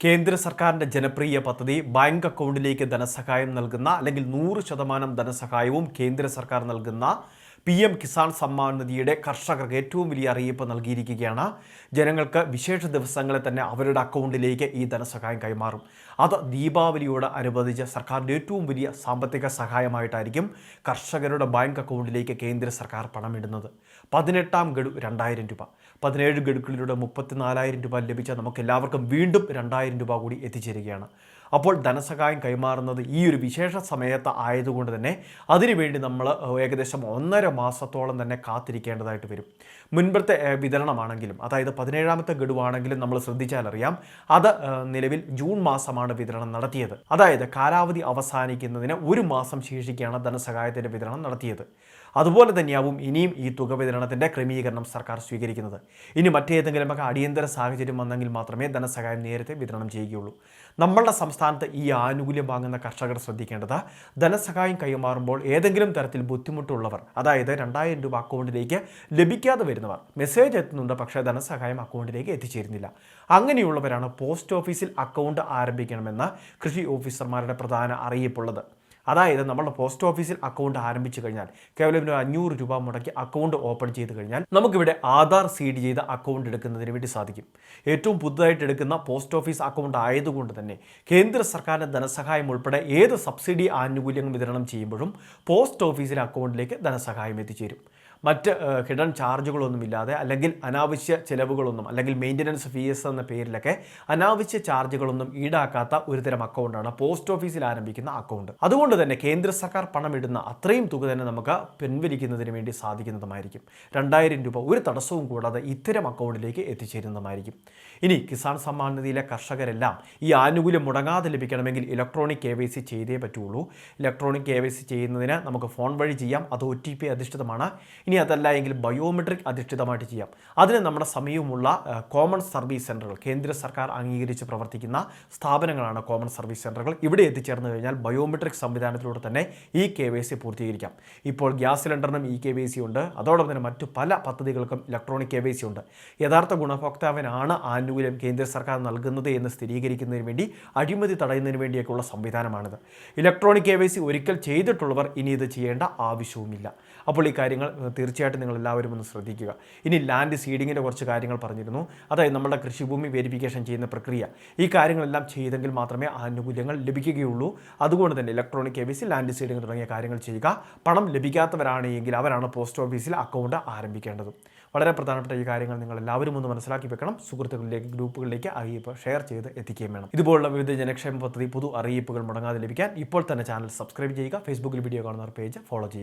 കേന്ദ്ര സർക്കാരിന്റെ ജനപ്രിയ പദ്ധതി ബാങ്ക് അക്കൗണ്ടിലേക്ക് ധനസഹായം നൽകുന്ന അല്ലെങ്കിൽ നൂറ് ശതമാനം ധനസഹായവും കേന്ദ്ര സർക്കാർ നൽകുന്ന പി എം കിസാൻ സമ്മാൻ നിധിയുടെ കർഷകർക്ക് ഏറ്റവും വലിയ അറിയിപ്പ് നൽകിയിരിക്കുകയാണ്. ജനങ്ങൾക്ക് വിശേഷ ദിവസങ്ങളിൽ തന്നെ അവരുടെ അക്കൗണ്ടിലേക്ക് ഈ ധനസഹായം കൈമാറും. അത് ദീപാവലിയോട് അനുബന്ധിച്ച് സർക്കാരിന്റെ ഏറ്റവും വലിയ സാമ്പത്തിക സഹായമായിട്ടായിരിക്കും കർഷകരുടെ ബാങ്ക് അക്കൗണ്ടിലേക്ക് കേന്ദ്ര സർക്കാർ പണമിടുന്നത്. പതിനെട്ടാം ഗഡു രണ്ടായിരം രൂപ. പതിനേഴ് ഗഡുക്കളിലൂടെ മുപ്പത്തിനാലായിരം രൂപ ലഭിച്ച നമുക്ക് എല്ലാവർക്കും വീണ്ടും രണ്ടായിരം രൂപ കൂടി എത്തിച്ചേരുകയാണ്. അപ്പോൾ ധനസഹായം കൈമാറുന്നത് ഈ ഒരു വിശേഷ സമയത്ത് ആയതുകൊണ്ട് തന്നെ അതിനുവേണ്ടി നമ്മൾ ഏകദേശം ഒന്നര മാസത്തോളം തന്നെ കാത്തിരിക്കേണ്ടതായിട്ട് വരും. മുൻപത്തെ വിതരണമാണെങ്കിലും അതായത് പതിനേഴാമത്തെ ഗഡുവാണെങ്കിലും നമ്മൾ ശ്രദ്ധിച്ചാലറിയാം അത് നിലവിൽ ജൂൺ മാസമാണ് വിതരണം നടത്തിയത്. അതായത് കാലാവധി അവസാനിക്കുന്നതിന് ഒരു മാസം ശേഷിക്കാണ് ധനസഹായത്തിന്റെ വിതരണം നടത്തിയത്. അതുപോലെ തന്നെയാവും ഇനിയും ഈ തുക വിതരണത്തിന്റെ ക്രമീകരണം സർക്കാർ സ്വീകരിക്കുന്നത്. ഇനി മറ്റേതെങ്കിലുമൊക്കെ അടിയന്തര സാഹചര്യം വന്നെങ്കിൽ മാത്രമേ ധനസഹായം നേരത്തെ വിതരണം ചെയ്യുകയുള്ളൂ. നമ്മളുടെ സംസ്ഥാനത്ത് ഈ ആനുകൂല്യം വാങ്ങുന്ന കർഷകർ ശ്രദ്ധിക്കേണ്ടത് ധനസഹായം കൈമാറുമ്പോൾ ഏതെങ്കിലും തരത്തിൽ ബുദ്ധിമുട്ടുള്ളവർ അതായത് രണ്ടായിരം രൂപ അക്കൗണ്ടിലേക്ക് ലഭിക്കാതെ വരുന്നവർ മെസ്സേജ് എത്തുന്നുണ്ട് പക്ഷേ ധനസഹായം അക്കൗണ്ടിലേക്ക് എത്തിച്ചേരുന്നില്ല. അങ്ങനെയുള്ളവരാണ് പോസ്റ്റ് ഓഫീസിൽ അക്കൗണ്ട് ആരംഭിക്കണമെന്ന് കൃഷി ഓഫീസർമാരുടെ പ്രധാന അറിയിപ്പുള്ളത്. അതായത് നമ്മുടെ പോസ്റ്റ് ഓഫീസിൽ അക്കൗണ്ട് ആരംഭിച്ചു കഴിഞ്ഞാൽ കേവലം ഒരു അഞ്ഞൂറ് രൂപ മുടക്കി അക്കൗണ്ട് ഓപ്പൺ ചെയ്ത് കഴിഞ്ഞാൽ നമുക്കിവിടെ ആധാർ സീഡ് ചെയ്ത അക്കൗണ്ട് എടുക്കുന്നതിന് വേണ്ടി സാധിക്കും. ഏറ്റവും പുതുതായിട്ട് എടുക്കുന്ന പോസ്റ്റ് ഓഫീസ് അക്കൗണ്ട് ആയതുകൊണ്ട് തന്നെ കേന്ദ്ര സർക്കാരിന്റെ ധനസഹായം ഉൾപ്പെടെ ഏത് സബ്സിഡി ആനുകൂല്യങ്ങൾ വിതരണം ചെയ്യുമ്പോഴും പോസ്റ്റ് ഓഫീസിലെ അക്കൗണ്ടിലേക്ക് ധനസഹായം എത്തിച്ചേരും. മറ്റ് ഹിഡൻ ചാർജുകളൊന്നുമില്ലാതെ അല്ലെങ്കിൽ അനാവശ്യ ചിലവുകളൊന്നും അല്ലെങ്കിൽ മെയിന്റനൻസ് ഫീസ് എന്ന പേരിലൊക്കെ അനാവശ്യ ചാർജുകളൊന്നും ഈടാക്കാത്ത ഒരുതരം അക്കൗണ്ടാണ് പോസ്റ്റ് ഓഫീസിൽ ആരംഭിക്കുന്ന അക്കൗണ്ട് അതുകൊണ്ട് തന്നെ കേന്ദ്ര സർക്കാർ പണമിടുന്ന അത്രയും തുക തന്നെ നമുക്ക് പിൻവലിക്കുന്നതിന് വേണ്ടി സാധിക്കുന്നതുമായിരിക്കും. രണ്ടായിരം രൂപ ഒരു തടസ്സവും കൂടാതെ ഇത്തരം അക്കൗണ്ടിലേക്ക് എത്തിച്ചേരുന്നതുമായിരിക്കും. ഇനി കിസാൻ സമ്മാൻ നിധിയിലെ കർഷകരെല്ലാം ഈ ആനുകൂല്യം മുടങ്ങാതെ ലഭിക്കണമെങ്കിൽ ഇലക്ട്രോണിക് കെ വൈ സി ചെയ്തേ പറ്റുള്ളൂ. ഇലക്ട്രോണിക് കെ വൈ സി ചെയ്യുന്നതിന് നമുക്ക് ഫോൺ വഴി ചെയ്യാം. അത് ഒ ടി പി അധിഷ്ഠിതമാണ്. ഇനി അതല്ല എങ്കിൽ ബയോമെട്രിക് അധിഷ്ഠിതമായിട്ട് ചെയ്യാം. അതിന് നമ്മുടെ സമീപമുള്ള കോമൺ സർവീസ് സെന്ററുകൾ കേന്ദ്ര സർക്കാർ അംഗീകരിച്ച് പ്രവർത്തിക്കുന്ന സ്ഥാപനങ്ങളാണ് കോമൺ സർവീസ് സെന്ററുകൾ ഇവിടെ എത്തിച്ചേർന്ന് കഴിഞ്ഞാൽ ബയോമെട്രിക് സംവിധാനത്തിലൂടെ തന്നെ ഈ കെ വൈ സി പൂർത്തീകരിക്കാം. ഇപ്പോൾ ഗ്യാസ് സിലിണ്ടറിനും ഇ കെ വൈ സി ഉണ്ട്. അതോടൊപ്പം തന്നെ മറ്റു പല പദ്ധതികൾക്കും ഇലക്ട്രോണിക് കെ വൈ സി ഉണ്ട്. യഥാർത്ഥ ഗുണഭോക്താവിനാണ് ആനുകൂല്യം കേന്ദ്ര സർക്കാർ നൽകുന്നത് എന്ന് സ്ഥിരീകരിക്കുന്നതിന് വേണ്ടി അഴിമതി തടയുന്നതിന് വേണ്ടിയൊക്കെയുള്ള സംവിധാനമാണിത്. ഇലക്ട്രോണിക് കെ വൈ സി ഒരിക്കൽ ചെയ്തിട്ടുള്ളവർ ഇനി ഇത് ചെയ്യേണ്ട ആവശ്യവുമില്ല. അപ്പോൾ ഈ കാര്യങ്ങൾ തീർച്ചയായിട്ടും നിങ്ങൾ എല്ലാവരും ഒന്ന് ശ്രദ്ധിക്കുക. ഇനി ലാൻഡ് സീഡിങ്ങിന്റെ കുറച്ച് കാര്യങ്ങൾ പറഞ്ഞിരുന്നു. അതായത് നമ്മുടെ കൃഷിഭൂമി വെരിഫിക്കേഷൻ ചെയ്യുന്ന പ്രക്രിയ. ഈ കാര്യങ്ങളെല്ലാം ചെയ്തെങ്കിൽ മാത്രമേ ആനുകൂല്യങ്ങൾ ലഭിക്കുകയുള്ളൂ. അതുകൊണ്ട് തന്നെ ഇലക്ട്രോണിക് കെ ലാൻഡ് സീഡിംഗ് തുടങ്ങിയ കാര്യങ്ങൾ ചെയ്യുക. പണം ലഭിക്കാത്തവരാണെങ്കിൽ അവരാണ് പോസ്റ്റ് ഓഫീസിൽ അക്കൗണ്ട് ആരംഭിക്കേണ്ടത്. വളരെ പ്രധാനപ്പെട്ട ഈ കാര്യങ്ങൾ നിങ്ങൾ എല്ലാവരും ഒന്ന് മനസ്സിലാക്കി വെക്കണം. സുഹൃത്തുക്കളിലേക്ക് ഗ്രൂപ്പുകളിലേക്ക് അറിയിപ്പ് ഷെയർ ചെയ്ത് എത്തിക്കുകയും വേണം. ഇതുപോലുള്ള വിവിധ ജനക്ഷേമ പദ്ധതി പുതു അറിയിപ്പുകൾ മുടങ്ങാതെ ലഭിക്കാൻ ഇപ്പോൾ തന്നെ ചാനൽ സബ്സ്ക്രൈബ് ചെയ്യുക. ഫേസ്ബുക്കിൽ വീഡിയോ കാണുന്നവർ പേജ് ഫോളോ ചെയ്യുക.